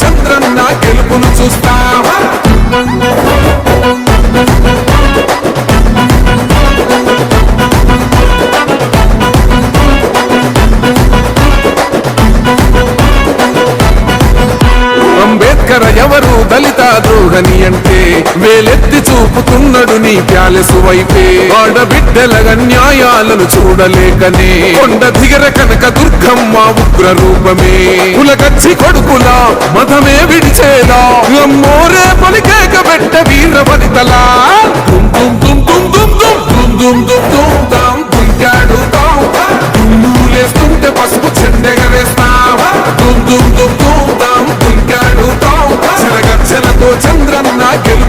చంద్రన్న గెలుపును చూస్తావా? అంబేద్కర్ ఎవరు దళిత ద్రోహని అంటే వేలెత్తి చూపుతున్నాడు నీ ప్యాలెసు వైపే ఆడబిడ్డల న్యాయాలను చూడలేకనే కొండ దిగర కనక దుర్గమ్మ ఉగ్ర రూపమే కులకచ్చి కొడుకులా మతమే విడిచేలా అమ్మోరే పలికేక పెట్ట వీర వనితలా దుమ్ దుమ్ దుమ్ దుమ్ దుమ్ దుమ్ దుమ్ దుమ్ దుమ్ దుమ్ తాం దుంకాడు తాం దుమ్ములేస్తుంటే పసుపు చెండెగరేస్తావా దుమ్ దుమ్ దుమ్ దుమ్ రచనతో చంద్రన్న గెలు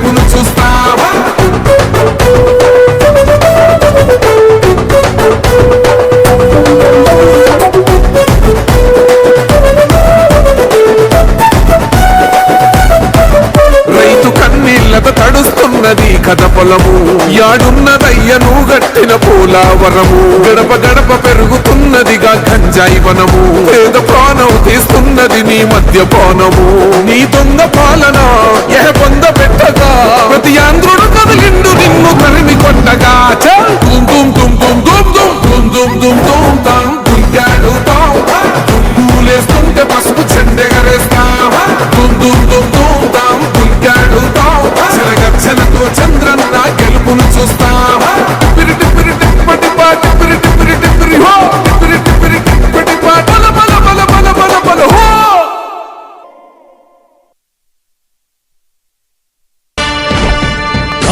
ఉన్నది కథ పొలము యాడున్నదయ్యను గట్టిన పోలావరము గడప గడప పెరుగుతున్నదిగా గంజాయి వనము పేద ప్రాణం తీస్తున్నది నీ మద్యపానము నీ దొంగ పాలన ఏ పొంద పెట్టగా ప్రతి ఆంధ్రుడు కదిలిండు నిన్ను తరిమి కొట్టగా చల్ దుమ్ దుమ్ దుమ్ దుమ్ దుమ్ దుమ్ దుమ్ దుమ్ దుమ్ దుమ్ తాం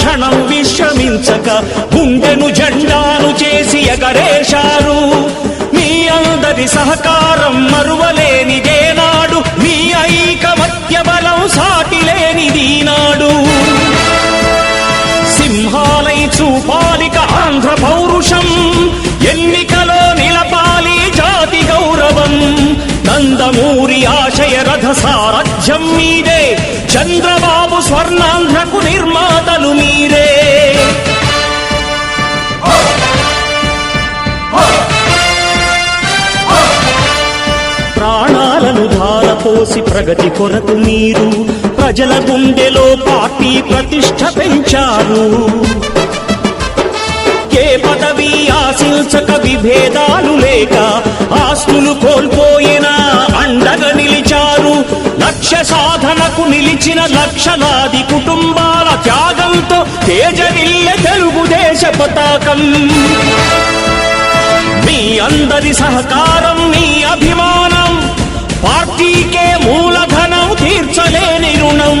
క్షణం విశ్రమించక గుండెను జెండాను చేసి ఎగరేశారు. మీ అందరి సహకారం మరువలేని దేనాడు మీ ఐక మధ్య బలం సాటిలేనిదీనాడు సింహాలై చూపాలిక ఆంధ్ర పౌరుషం ఎన్నికలో గౌరవం నందమూరి ఆశయ రథ సారథ్యం మీరే చంద్రబాబు స్వర్ణాంధ్రకు నిర్మాతలు మీరే. ప్రాణాలను ధారపోసి ప్రగతి కొరకు మీరు ప్రజల గుండెలో పార్టీ ప్రతిష్ట పెంచారు. ఏ పదవి ఆశించక విభేదాలు లేక ఆస్తులు కోల్పోయినా అండగా నిలిచారు. లక్ష్య సాధనకు నిలిచిన లక్షలాది కుటుంబాల త్యాగంతో తేజరిల్లె తెలుగుదేశ పతాకం. మీ అందరి సహకారం మీ అభిమానం పార్టీకే మూలధనం తీర్చలేని రుణం.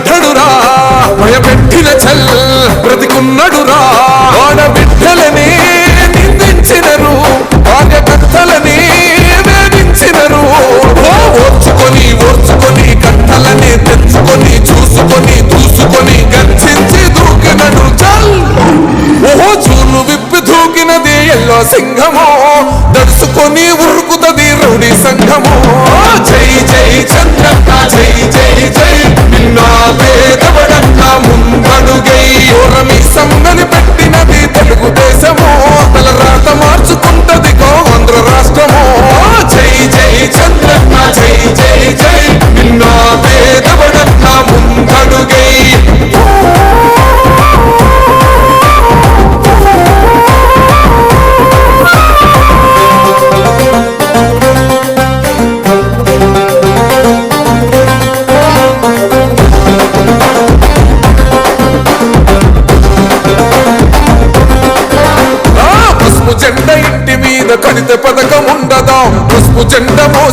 Estamos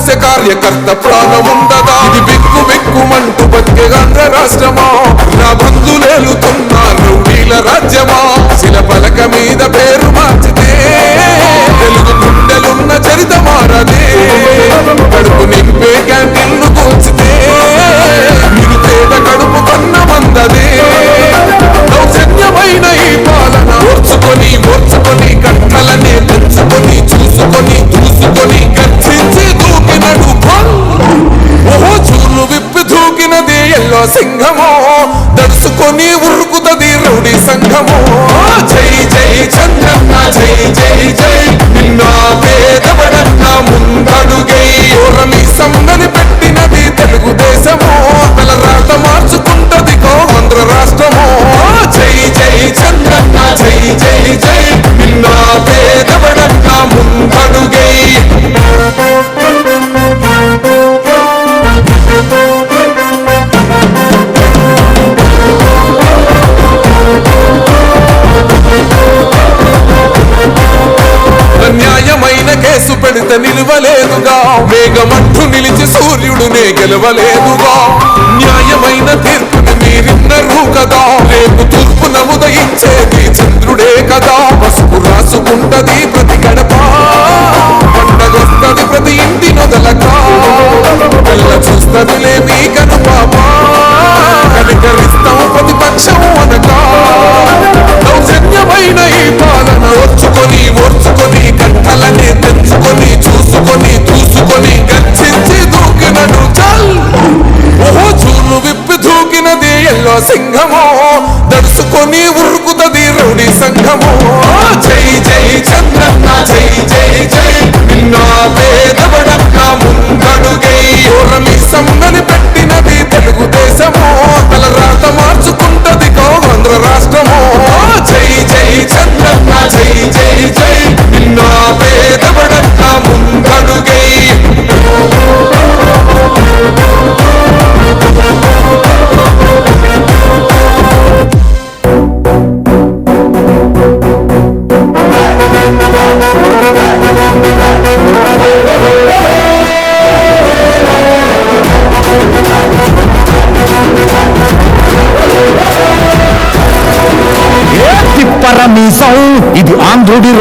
మోసే కార్యకర్త ప్రాణముండదా ఇది బిక్కు బిక్కుమంటూ బతికే గంగ రాష్ట్రమా? నా బంధులేలుతున్నారు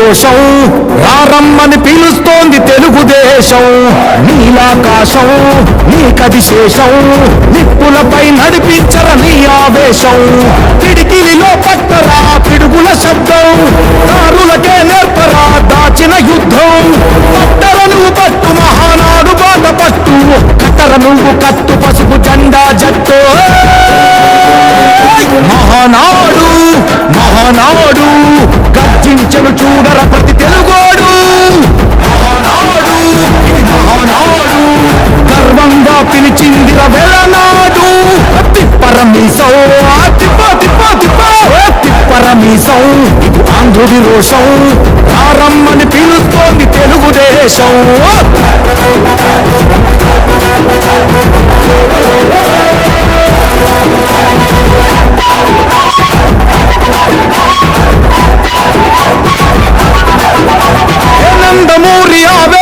రోషం రారమ్మని పిలుస్తోంది తెలుగుదేశం. నీలాకాశం నీకది శేషం నిప్పులపై నడిపించర నీ ఆవేశం. పిడికిలిలో పట్టరా పిడుగుల శబ్దం దారులకే ఇది రోషం. ఆరమ్మని పిలుస్తోంది తెలుగుదేశం హే నందమూరి ఆవేశపు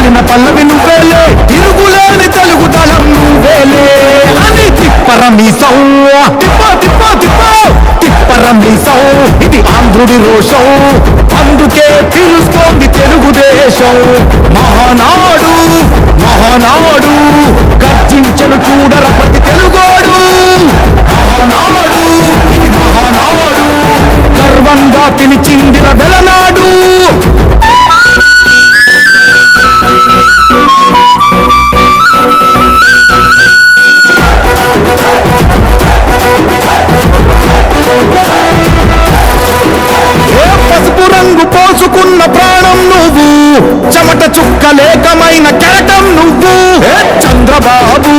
అల్లిన పల్లవి నువ్వేలే. తిరుగులేని తెలుగు దళం నువ్వేలే. అని తిప్పరమీసం తిప్ప తిప్ప తిప్ప. తిప్పరమీసం ఇది ఆంధ్రుడి రోషం. అందుకే పిలుస్తోంది తెలుగుదేశం. మహానాడు మహానాడు. గర్జించను చూడర ప్రతి తెలుగోడు. మహానాడు మహానాడు. గర్వంగా పిలిచిందిన వెల రంగు ప్రాణం నువ్వు చెమట చుక్కలేకమైన కెరటం నువ్వు. చంద్రబాబు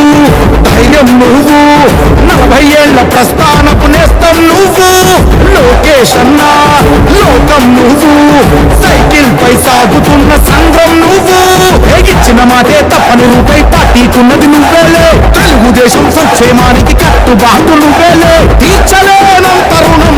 ధైర్యం నువ్వు నలభై ఏళ్ళ ప్రస్థానపు నేస్తం నువ్వు. లోకేష్ లోకం నువ్వు సైకిల్ పై సాగుతున్న సంఘం నువ్వు. ఇచ్చిన మాటే తప్పని రూపై పార్టీకున్నది నువ్వేలే. తెలుగుదేశం సంక్షేమానికి కట్టుబాటు నువ్వేలే. తీర్చలేనం తరుణం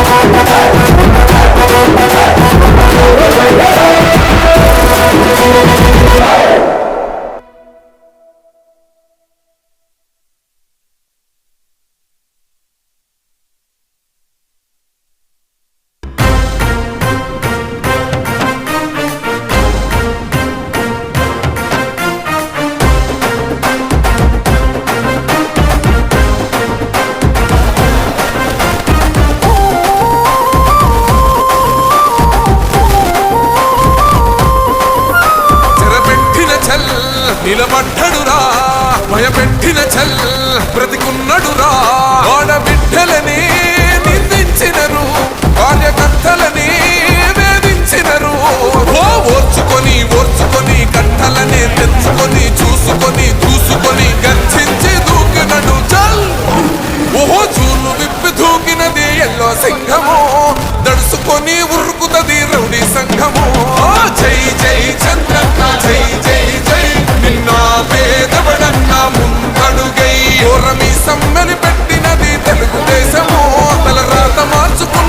భయపెట్టిన చల్ బ్రతికున్నడురా. ఆడబిడ్డలని నిందించినరు కార్యకర్తలని వేధించినరు. ఓ ఓర్చుకొని ఓర్చుకొని కట్టలనే తెంచుకొని చూసుకొని చూసుకొని గర్జించి దూకినడు చల్. ఓహో చూలు విప్పి దూకినది ఎల్లో సింహము. దడుసుకొని ఉరుకుతది రౌడీ సంఘము. జై జై చంద్ర ఓరమి సమ్మెని పెట్టినది తెలుగుదేశము. తల రాత మార్చుకు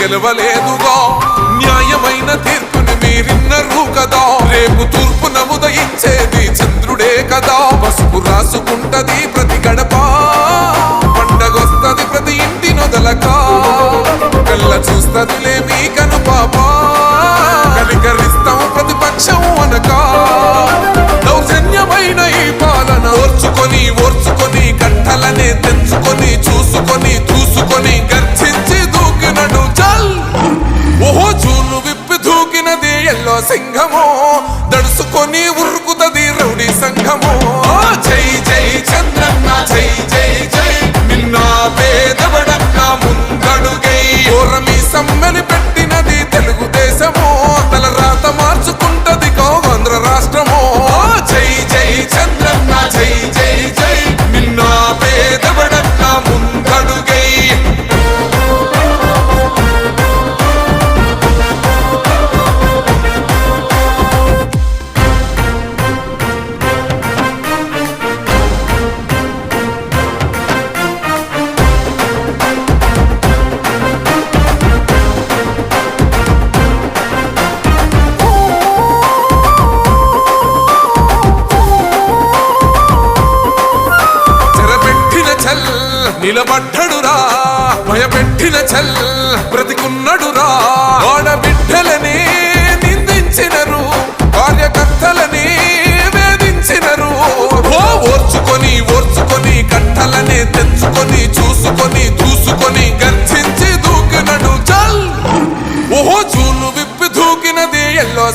గెలవలేదు.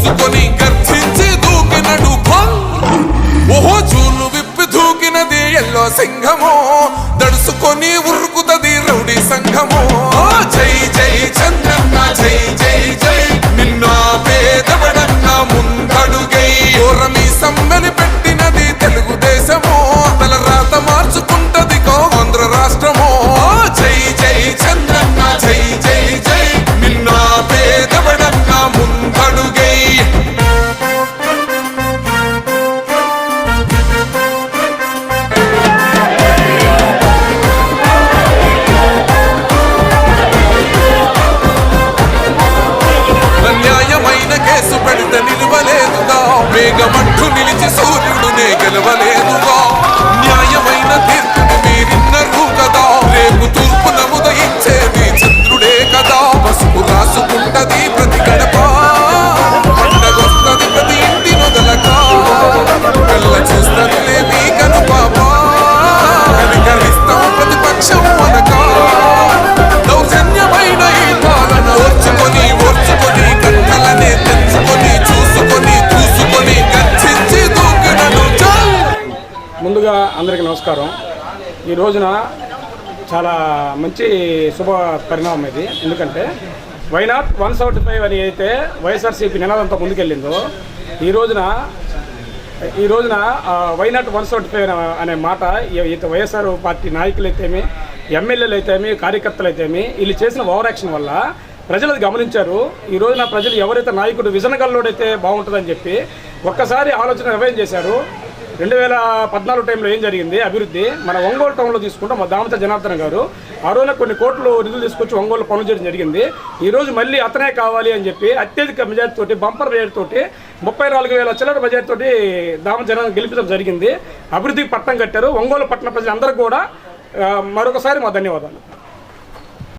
చూసుకొని గర్జించి దూకినడు ఓహో చూలు విప్పి దూకినది ఎల్లో సింహమో. దడుసుకొని ఉరుకుతది రౌడీ సంఘమో. జై జై చంద్రన్న జై జై నిలిచి సూర్య నమస్కారం. ఈ రోజున చాలా మంచి శుభ పరిణామం ఇది. ఎందుకంటే వైనాట్ వన్ సెవెంటీ ఫైవ్ అని అయితే వైఎస్ఆర్సీపీ నినాదంతో ముందుకెళ్ళిందో ఈ రోజున ఈ రోజున వైనాట్ వన్ సెవెంటీ ఫైవ్ అనే మాట ఈ- వైఎస్ఆర్ పార్టీ నాయకులైతేమి ఎమ్మెల్యేలు అయితేమి కార్యకర్తలు అయితేమి వీళ్ళు చేసిన ఓవర్ యాక్షన్ వల్ల ప్రజలు గమనించారు. ఈ రోజున ప్రజలు ఎవరైతే నాయకుడు విజనగల్లోడైతే బాగుంటుందని చెప్పి ఒక్కసారి ఆలోచన నిర్వహణ చేశారు. రెండు వేల పద్నాలుగు టైంలో ఏం జరిగింది? అభివృద్ధి. మన ఒంగోలు టౌన్లో తీసుకుంటే మా దామత జనార్దన్ గారు. ఆ రోజున కొన్ని కోట్లు నిధులు తీసుకొచ్చి ఒంగోలు పనులు చేయడం జరిగింది. ఈరోజు మళ్ళీ అతనే కావాలి అని చెప్పి అత్యధిక మెజార్టీ తోటి బంపర్ మెజార్టీ తోటి ముప్పై నాలుగు వేల చిల్లర మెజార్టీ తోటి దామ జనాన్ని గెలిపించడం జరిగింది. అభివృద్ధికి పట్టం కట్టారు. ఒంగోలు పట్టణ ప్రజలందరికీ కూడా మరొకసారి మా ధన్యవాదాలు.